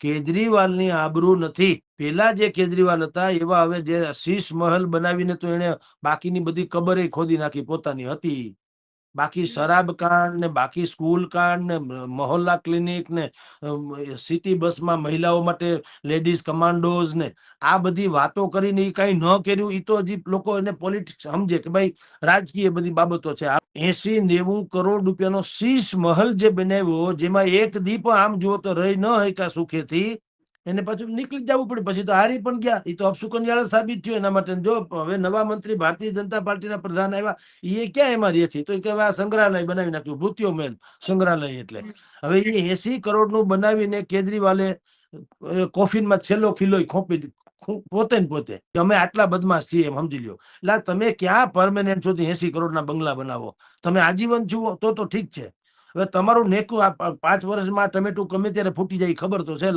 કેજરીવાલની આબરૂ નથી. પેલા જે કેજરીવાલ હતા, એવા હવે જે શીશ મહલ બનાવીને તો એને બાકીની બધી કબરે ખોદી નાખી પોતાની હતી. બાકી શરાબ કાંડ ને, બાકી સ્કૂલ કાંડ ને મહોલ્લા ક્લિનિક ને સિટી બસમાં મહિલાઓ માટે લેડીઝ કમાન્ડોઝ ને, આ બધી વાતો કરીને એ કઈ ન કર્યું એ તો હજી લોકો એને પોલિટિક્સ સમજે કે ભાઈ રાજકીય બધી બાબતો છે. એસી નેવું કરોડ રૂપિયાનો શીશ મહલ જે બનાવ્યો, જેમાં એક દીપ આમ જુઓ તો રહી ન હકા સુખેથી એને પાછું નીકળી જવું પડ્યું પછી તો હારી પણ ગયા. એ તો અપસુકન્યાળ સાબિત થયું એના માટે. જો હવે નવા મંત્રી ભારતીય જનતા પાર્ટીના પ્રધાન આવ્યા એ ક્યાં એમાં રહે છે? તો એ કહેવાય સંગ્રહાલય બનાવી નાખ્યું. ભૂતિયો મેલ. સંગ્રહાલય એટલે. હવે એ એસી કરોડનું બનાવીને કેજરીવાલે કોફીનમાં છેલ્લો ખીલો ખોપી પોતે ને પોતે. અમે આટલા બદમાશ છીએ એમ સમજી લ્યો. એટલે તમે ક્યાં પરમેનન્ટ સુધી એસી કરોડના બંગલા બનાવો? તમે આજીવન જુઓ તો તો ઠીક છે. હવે તમારું નેકું આ પાંચ વર્ષમાં ટમેટું ગમે ત્યારે ફૂટી જાય ખબર તો છે.